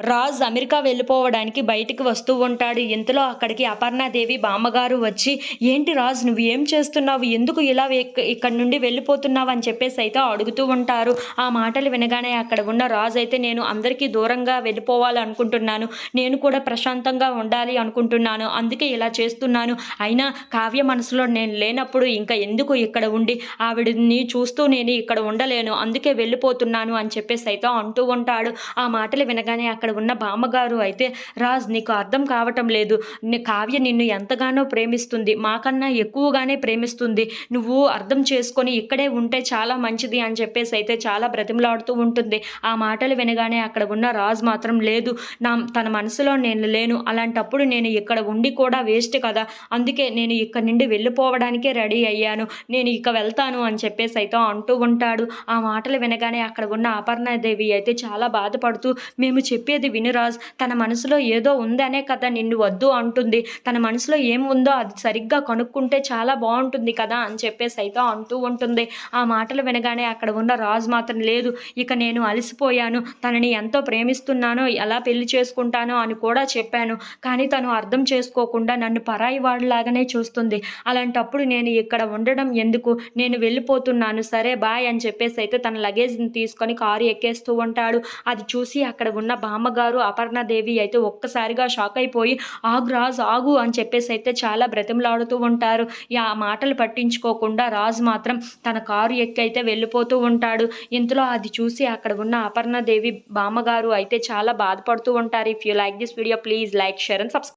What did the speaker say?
Raj America వెళ్ళిపోవడానికి బయటికి వస్తూ ఉంటాడు. ఇంతలో అక్కడికి అపర్ణాదేవి బామ్మగారు వచ్చి ఏంటి రాజ్ నువ్వు ఏం చేస్తున్నావు? ఎందుకు ఇలా ఇక్కడ నుండి వెళ్ళిపోతున్నావు? అని చెప్పేసి అయితే అడుగుతూ ఉంటారు. ఆ మాటలు వినగానే అక్కడ ఉన్న రాజ్ అయితే నేను అందరికీ దూరంగా వెళ్ళిపోవాలి అనుకుంటున్నాను. నేను కూడా ప్రశాంతంగా ఉండాలి అనుకుంటున్నాను. అందుకే ఇలా చేస్తున్నాను. అయినా కావ్య మనసులో నేను లేనప్పుడు ఇంకా ఎందుకు ఇక్కడ ఉండి ఆవిడని చూస్తూ నేను ఇక్కడ ఉండలేను. అందుకే వెళ్ళిపోతున్నాను అని చెప్పేసి అయితే అంటూ ఉంటాడు. ఆ మాటలు వినగానే అక్కడ అక్కడ ఉన్న బామ్మగారు అయితే రాజ్ నీకు అర్థం కావటం లేదు. నీ కావ్య నిన్ను ఎంతగానో ప్రేమిస్తుంది. మాకన్నా ఎక్కువగానే ప్రేమిస్తుంది. నువ్వు అర్థం చేసుకొని ఇక్కడే ఉంటే చాలా మంచిది అని చెప్పేసి అయితే చాలా బ్రతిమలాడుతూ ఉంటుంది. ఆ మాటలు వినగానే అక్కడ ఉన్న రాజ్ మాత్రం లేదు. నా తన మనసులో నేను లేను. అలాంటప్పుడు నేను ఇక్కడ ఉండి కూడా వేస్ట్ కదా. అందుకే నేను ఇక్కడ నుండి వెళ్ళిపోవడానికే రెడీ అయ్యాను. నేను ఇక వెళ్తాను అని చెప్పేసి అయితే అంటూ ఉంటాడు. ఆ మాటలు వినగానే అక్కడ ఉన్న అపర్ణాదేవి అయితే చాలా బాధపడుతూ మేము చెప్పేది వినురాజ్ తన మనసులో ఏదో ఉందనే కదా నిన్ను వద్దు అంటుంది. తన మనసులో ఏం ఉందో అది సరిగ్గా కనుక్కుంటే చాలా బాగుంటుంది కదా అని చెప్పేసి అయితే అంటూ ఉంటుంది. ఆ మాటలు వినగానే అక్కడ ఉన్న రాజు మాత్రం లేదు ఇక నేను అలసిపోయాను. తనని ఎంతో ప్రేమిస్తున్నానో ఎలా పెళ్ళి చేసుకుంటానో అని కూడా చెప్పాను. కానీ తను అర్థం చేసుకోకుండా నన్ను పరాయి వాడిలాగానే చూస్తుంది. అలాంటప్పుడు నేను ఇక్కడ ఉండడం ఎందుకు? నేను వెళ్ళిపోతున్నాను సరే బాయ్ అని చెప్పేసి అయితే తన లగేజ్ని తీసుకొని కారు ఎక్కేస్తూ ఉంటాడు. అది చూసి అక్కడ ఉన్న అమ్మగారు అపర్ణదేవి అయితే ఒక్కసారిగా షాక్ అయిపోయి ఆగు రాజు ఆగు అని చెప్పేసి అయితే చాలా బ్రతిమలాడుతూ ఉంటారు. ఆ మాటలు పట్టించుకోకుండా రాజు మాత్రం తన కారు ఎక్కి అయితే వెళ్ళిపోతూ ఉంటాడు. ఇంతలో అది చూసి అక్కడ ఉన్న అపర్ణదేవి బామ్మగారు అయితే చాలా బాధపడుతూ ఉంటారు. If you like this video please like share and subscribe